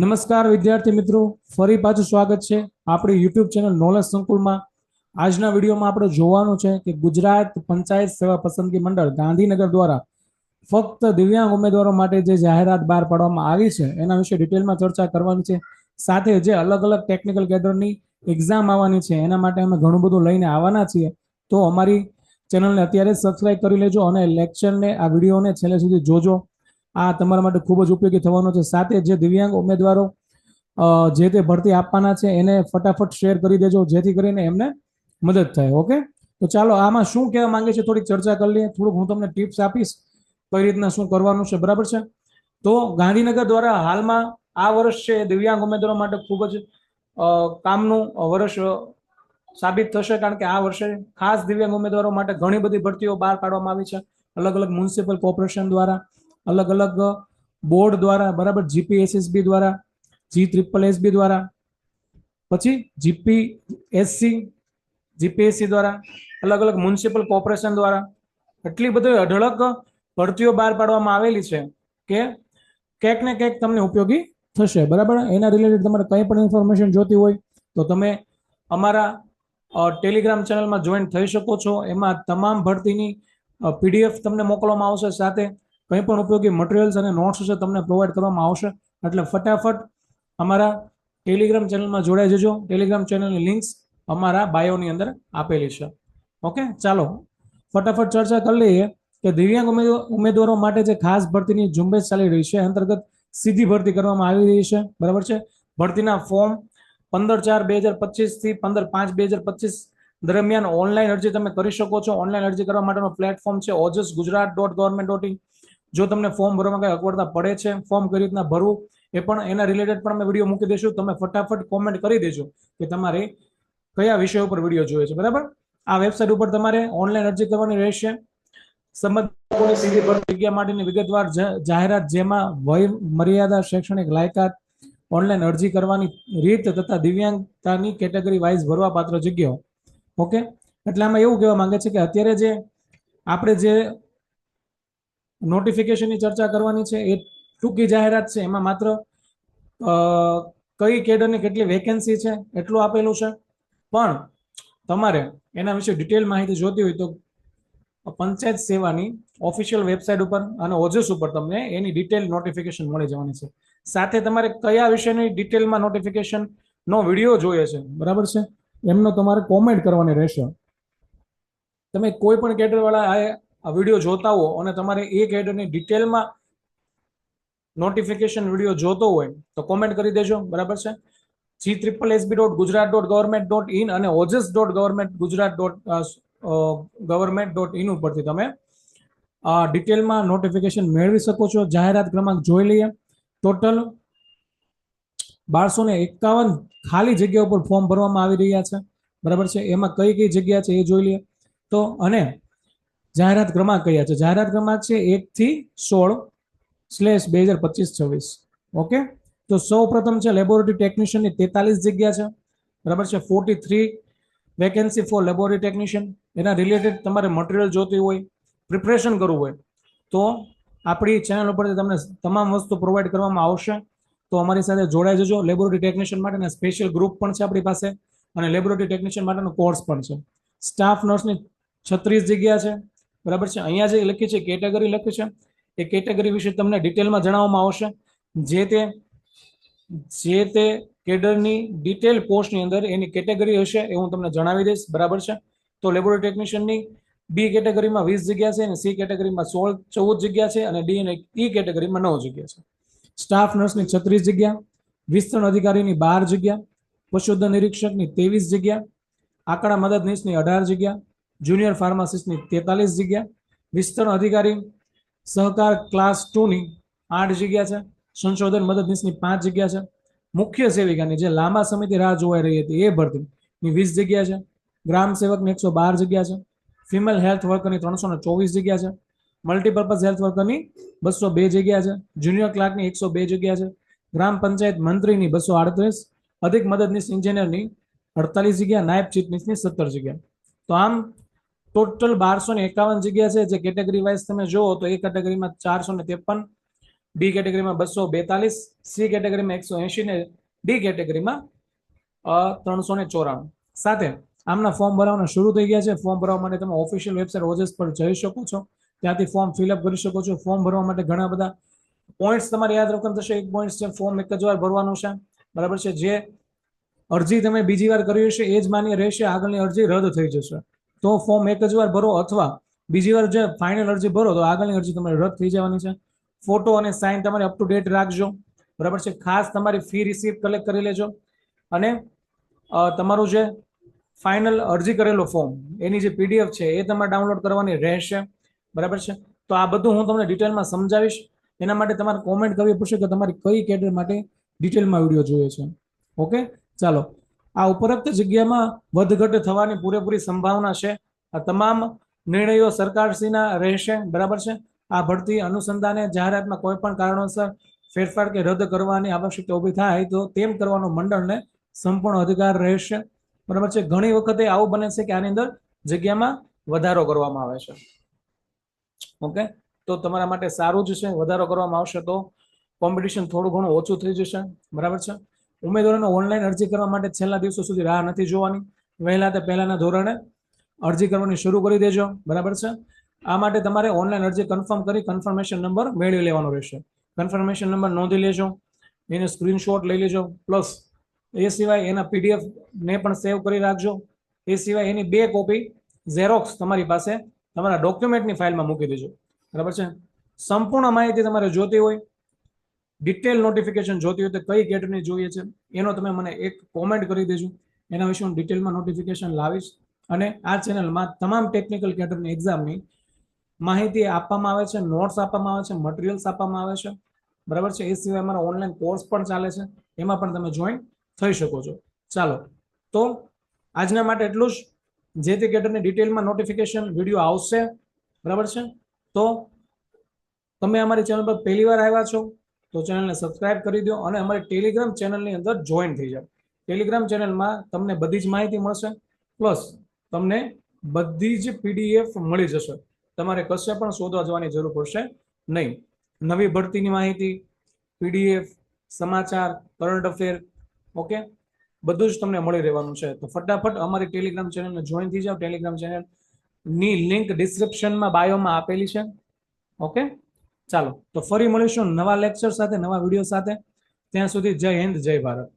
નમસ્કાર વિદ્યાર્થી મિત્રો. ફરી પાછું સ્વાગત છે આપણી યુટ્યુબ ચેનલ નોલેજ સંકુલમાં. આજના વિડીયોમાં આપણે જોવાનું છે કે ગુજરાત પંચાયત સેવા પસંદગી મંડળ ગાંધીનગર દ્વારા ફક્ત દિવ્યાંગ ઉમેદવારો માટે જે જાહેરાત બહાર પાડવામાં આવી છે, એના વિશે ડિટેલમાં ચર્ચા કરવાની છે. સાથે જે અલગ અલગ ટેકનિકલ કેડરની એક્ઝામ આવવાની છે, એના માટે અમે ઘણું બધું લઈને આવવાના છીએ. તો અમારી ચેનલને અત્યારે સબસ્ક્રાઇબ કરી લેજો અને લેક્ચરને આ વિડીયોને છેલ્લે સુધી જોજો. આ તમારા માટે ખૂબ જ ઉપયોગી થવાનો છે. સાથે જે દિવ્યાંગ ઉમેદવારો જે તે ભરતી આપવાના છે, એને ફટાફટ શેર કરી દેજો, જેથી કરીને એમને મદદ થાય, ઓકે? તો ચાલો, આમાં શું કહેવા માંગે છે, થોડીક ચર્ચા કરી લઈએ. થોડુંક હું તમને ટિપ્સ આપીશ, કઈ રીતના શું કરવાનું છે, બરાબર છે? તો ગાંધીનગર દ્વારા હાલમાં આ વર્ષ છે, દિવ્યાંગ ઉમેદવારો માટે ખૂબ જ કામનું વર્ષ સાબિત થશે, કારણ કે આ વર્ષે ખાસ દિવ્યાંગ ઉમેદવારો માટે ઘણી બધી ભરતીઓ બહાર પાડવામાં આવી છે. અલગ અલગ મ્યુનિસિપલ કોર્પોરેશન દ્વારા અલગ અલગ બોર્ડ દ્વારા, બરાબર જીપીએસએસબી દ્વારા જી ટ્રિપલ એસબી દ્વારા, પછી જીપીએસસી જીપીએસસી દ્વારા, અલગ અલગ મ્યુનિસિપલ કોર્પોરેશન દ્વારા, એટલી બધી અઢળક ભરતીઓ બહાર પાડવામાં આવેલી છે કે ક્યાંક ને ક્યાંક તમને ઉપયોગી થશે, બરાબર? એના રિલેટેડ તમારે કંઈ પણ ઇન્ફોર્મેશન જોતી હોય તો તમે અમારા ટેલિગ્રામ ચેનલમાં જોઈન થઈ શકો છો. એમાં તમામ ભરતીની પીડીએફ તમને મોકલવામાં આવશે સાથે કંઈ પણ ઉપયોગી મટીરિયલ્સ અને નોટ્સ છે તમને પ્રોવાઈડ કરવામાં આવશે. એટલે ફટાફટ અમારા ટેલિગ્રામ ચેનલમાં જોડાઈ જજો. ટેલિગ્રામ ચેનલની લિંક્સ અમારા બાયોની અંદર આપેલી છે. ઓકે ચાલો. ફટાફટ ચર્ચા કરી લઈએ કે દિવ્યાંગ ઉમેદવા- ઉમેદવારો માટે જે ખાસ ભરતીની ઝુંબેશ ચાલી રહી છે, અંતર્ગત સીધી ભરતી કરવામાં આવી રહી છે. બરાબર છે? ભરતીના ફોર્મ પંદર ચાર બે હજાર પચીસથી પંદર પાંચ બે હજાર પચીસ દરમિયાન ઓનલાઈન અરજી તમે કરી શકો છો. ઓનલાઈન અરજી કરવા માટેનો પ્લેટફોર્મ છે Ojas Gujarat dot government dot in જો તમને ફોર્મ ભરવામાં કઈ અગવડતા પડે છે ફોર્મ કઈ રીતના ભરવું, એ પણ એના રિલેટેડ પણ અમે વીડિયો મૂકી દઈશું. તમે ફટાફટ કોમેન્ટ કરી દેજો કે તમારે કયા વિષય ઉપર વીડિયો જોઈએ છે, બરાબર? આ વેબસાઇટ ઉપર તમારે ઓનલાઈન અરજી કરવાની રહેશે. સંબંધિત સીધી ભરતી જગ્યા માટેની વિગતવાર જાહેરાત જેમાં વય, મર્યાદા, શૈક્ષણિક લાયકાત ઓનલાઈન અરજી કરવાની રીત તથા દિવ્યાંગતાની કેટેગરી વાઇઝ ભરવા પાત્ર જગ્યાઓ. ઓકે એટલે આમાં એવું કહેવા માંગે છે કે અત્યારે જે, આપણે જે નોટિફિકેશનની ચર્ચા કરવાની છે. એ ટૂંકી જાહેરાત છે. એમાં માત્ર કઈ કેડરની કેટલી વેકેન્સી છે, એટલું આપેલું છે. પણ તમારે એના વિશે ડિટેલ માહિતી જોતી હોય તો પંચાયત સેવાની ઓફિશિયલ વેબસાઇટ ઉપર અને ઓજસ ઉપર તમને એની ડિટેલ નોટિફિકેશન મળી જવાની છે. સાથે તમારે કયા વિષયની ડિટેલમાં નોટિફિકેશન નો વીડિયો જોઈએ છે? બરાબર છે? એમનો તમારે કોમેન્ટ કરવાની રહેશે. તમે કોઈ પણ કેડરવાળા આ આ વીડિયો જોતા હો અને તમારે એક હેડરની ડિટેલમાં નોટિફિકેશન વીડિયો જોતો હોય તો કોમેન્ટ કરી દેજો, બરાબર છે? G triple S B dot Gujarat dot government dot in અને Ojas dot government Gujarat dot government dot in ઉપરથી તમે ડિટેલમાં નોટિફિકેશન મેળવી શકો છો. જાહેરાત ક્રમાંક જોઈ લઈએ. ટોટલ બારસો ને એકાવન ખાલી જગ્યા ઉપર ફોર્મ ભરવામાં આવી રહ્યા છે. બરાબર છે? એમાં કઈ કઈ જગ્યા છે એ જોઈ લઈએ. તો અને જાહેરાત ક્રમાંક કયા છે. જાહેરાત ક્રમાંક છે એક થી સોળ સ્લેશ બે હજાર પચીસ છવ્વીસ. ઓકે તો સૌ પ્રથમ છે લેબોરેટરી ટેકનિશિયનની તેતાલીસ જગ્યા છે. બરાબર છે? Forty three vacancy for laboratory technician એના રિલેટેડ તમારે મટીરિયલ જોતી હોય પ્રિપરેશન કરવું હોય, તો આપણી ચેનલ ઉપરથી તમને તમામ વસ્તુ પ્રોવાઈડ કરવામાં આવશે. તો અમારી સાથે જોડાઈ જજો. લેબોરેટરી ટેકનિશિયન માટેના સ્પેશિયલ ગ્રુપ પણ છે આપણી પાસે. અને લેબોરેટરી ટેકનિશિયન માટેનો કોર્સ પણ છે. સ્ટાફ નર્સની છત્રીસ જગ્યા છે. બરાબર છે? અહીંયા જે લખી છે, કેટેગરી લખી છે, એ કેટેગરી વિશે તમને ડિટેલમાં જણાવવામાં આવશે. જે તે જે તે કેડરની ડિટેલ પોસ્ટની અંદર એની કેટેગરી હશે એ હું તમને જણાવી દઈશ. બરાબર છે? તો લેબોરેટરી ટેકનિશિયનની બી કેટેગરીમાં વીસ જગ્યા છે અને સી કેટેગરીમાં સોળ, ચૌદ જગ્યા છે અને ડી અને ઈ કેટેગરીમાં નવ જગ્યા છે. સ્ટાફ નર્સની છત્રીસ જગ્યા, વિસ્તરણ અધિકારીની બાર જગ્યા, પશુધન નિરીક્ષકની ત્રેવીસ જગ્યા, આંકડા મદદનીશની અઢાર જગ્યા જુનિયર ફાર્માસિસ્ટની તેતાલીસ જગ્યા, વિસ્તરણ અધિકારી, સહકાર ક્લાસ ટુની આઠ જગ્યા છે, સંશોધન મદદનીશની પાંચ જગ્યા છે. મુખ્ય સેવિકાની જે લાંબા સમયથી રાહ જોવાઈ રહી હતી એ ભરતીની વીસ જગ્યા છે. ગ્રામ સેવકની એકસો બાર જગ્યા છે. ફિમેલ હેલ્થ વર્કરની ત્રણસો ને ચોવીસ જગ્યા છે. મલ્ટીપર્પઝ હેલ્થ વર્કરની બસો બે જગ્યા છે. જુનિયર ક્લાર્કની એકસો બે જગ્યા છે. ગ્રામ પંચાયત મંત્રીની બસો આડત્રીસ. અધિક મદદનીશ ઇન્જિનિયરની અડતાલીસ જગ્યા. નાયબ ચીફનીશની સત્તર જગ્યા. તો આમ ટોટલ બારસો ને એકાવન જગ્યા છે. જે કેટેગરી વાઇઝ તમે જુઓ તો એ કેટેગરીમાં ચારસો ને ત્રેપન બી કેટેગરીમાં બસો બેતાલીસ સી કેટેગરીમાં એકસો એંશી ને ડી કેટેગરીમાં ત્રણસો ને ચોરાણું. સાથે આમના ફોર્મ ભરવાના શરૂ થઈ ગયા છે. ફોર્મ ભરવા માટે તમે ઓફિશિયલ વેબસાઇટ ઓજસ પર જઈ શકો છો. ત્યાંથી ફોર્મ ફિલઅપ કરી શકો છો. ફોર્મ ભરવા માટે ઘણા બધા પોઈન્ટ્સ તમારે યાદ રાખવાનું થશે. એક પોઈન્ટ છે ફોર્મ એક જ વાર ભરવાનું છે. બરાબર છે. જે અરજી તમે બીજી વાર કરી હશે, એ જ માન્ય રહેશે. આગળની અરજી રદ થઈ જશે. તો ફોર્મ એક જ વાર ભરો અથવા બીજી વાર જે ફાઇનલ અરજી ભરો તો આગળની અરજી તમારી રદ થઈ જવાની છે. ફોટો અને સાઇન તમારે અપ ટુ ડેટ રાખજો. બરાબર છે? ખાસ તમારી ફી રિસીપ્ટ કલેક્ટ કરી લેજો. અને તમારું જે ફાઇનલ અરજી કરેલો ફોર્મ એની જે પીડીએફ છે એ તમારે ડાઉનલોડ કરવાની રહેશે. બરાબર છે? તો આ બધું હું તમને ડિટેલમાં સમજાવીશ. એના માટે તમારે કોમેન્ટ કરવી પડશે કે તમારી કઈ કેટર માટે ડિટેલમાં વીડિયો જોઈએ છે. ઓકે ચાલો. આ ઉપરોક્ત જગ્યામાં વધઘટ થવાની પૂરેપૂરી સંભાવના છે. આ તમામ નિર્ણયો સરકારશ્રીના રહેશે, બરાબર છે? આ ભરતી અનુસંધાને જાહેરાતમાં કોઈ પણ કારણોસર ફેરફાર કે રદ કરવાની આવશ્યકતા ઊભી થાય તો તેમ કરવાનો મંડળને સંપૂર્ણ અધિકાર રહેશે. બરાબર છે? ઘણી વખતે આવું બને છે કે આની અંદર જગ્યામાં વધારો કરવામાં આવે છે. ઓકે? તો તમારા માટે સારું જ છે. વધારો કરવામાં આવશે તો કોમ્પિટિશન થોડું ઘણું ઓછું થઈ જશે. બરાબર છે? ઉમેદવારોને ઓનલાઈન અરજી કરવા માટે છેલ્લા દિવસો સુધી રાહ નથી જોવાની. વહેલા તે પહેલાના ધોરણે અરજી કરવાની શરૂ કરી દેજો. બરાબર છે? આ માટે તમારે ઓનલાઈન અરજી કન્ફર્મ કરી કન્ફર્મેશન નંબર મેળવી લેવાનો રહેશે. કન્ફર્મેશન નંબર નોંધી લેજો. એને સ્ક્રીનશોટ લઈ લેજો. પ્લસ એ સિવાય એના પીડીએફ ને પણ સેવ કરી રાખજો. એ સિવાય એની બે કોપી ઝેરોક્સ તમારી પાસે તમારા ડોક્યુમેન્ટની ફાઇલમાં મૂકી દેજો. બરાબર છે? સંપૂર્ણ માહિતી તમારે જોતી હોય ડિટેલ નોટિફિકેશન જોતી હોય તો કઈ કેટેગરી જોઈએ છે, એનો તમે મને એક કોમેન્ટ કરી દેજો. એના વિશે હું ડિટેલમાં નોટિફિકેશન લાવીશ. અને આ ચેનલમાં તમામ ટેકનિકલ કેટેગરી એક્ઝામની માહિતી આપવામાં આવે છે નોટ્સ આપવામાં આવે છે મટીરિયલ્સ આપવામાં આવે છે. બરાબર છે? એ સિવાય અમારા ઓનલાઈન કોર્સ પણ ચાલે છે. એમાં પણ તમે જોઈન થઈ શકો છો. ચાલો. તો આજના માટે એટલું જ. જે તે કેટરની ડિટેલમાં નોટિફિકેશન વીડિયો આવશે. બરાબર છે? તો તમે અમારી ચેનલ પર પહેલી વાર આવ્યા છો તો ચેનલને સબસ્ક્રાઇબ કરી દો અને અમારી ટેલિગ્રામ ચેનલની અંદર જોઈન થઈ જાઓ. ટેલિગ્રામ ચેનલમાં તમને બધી જ માહિતી મળશે પ્લસ તમને બધી જ પીડીએફ મળી જશે. તમારે કશે પણ શોધવા જવાની જરૂર પડશે નહીં. નવી ભરતીની માહિતી પીડીએફ સમાચાર કરંટ અફેર ઓકે બધું જ તમને મળી રહેવાનું છે. તો ફટાફટ અમારી ટેલિગ્રામ ચેનલને જોઈન થઈ જાઓ. ટેલિગ્રામ ચેનલની લિંક ડિસ્ક્રિપ્શનમાં બાયોમાં આપેલી છે ઓકે ચાલો, તો ફરી મળીશું નવા લેક્ચર સાથે, નવા વીડિયો સાથે. ત્યાં સુધી જય હિન્દ, જય ભારત.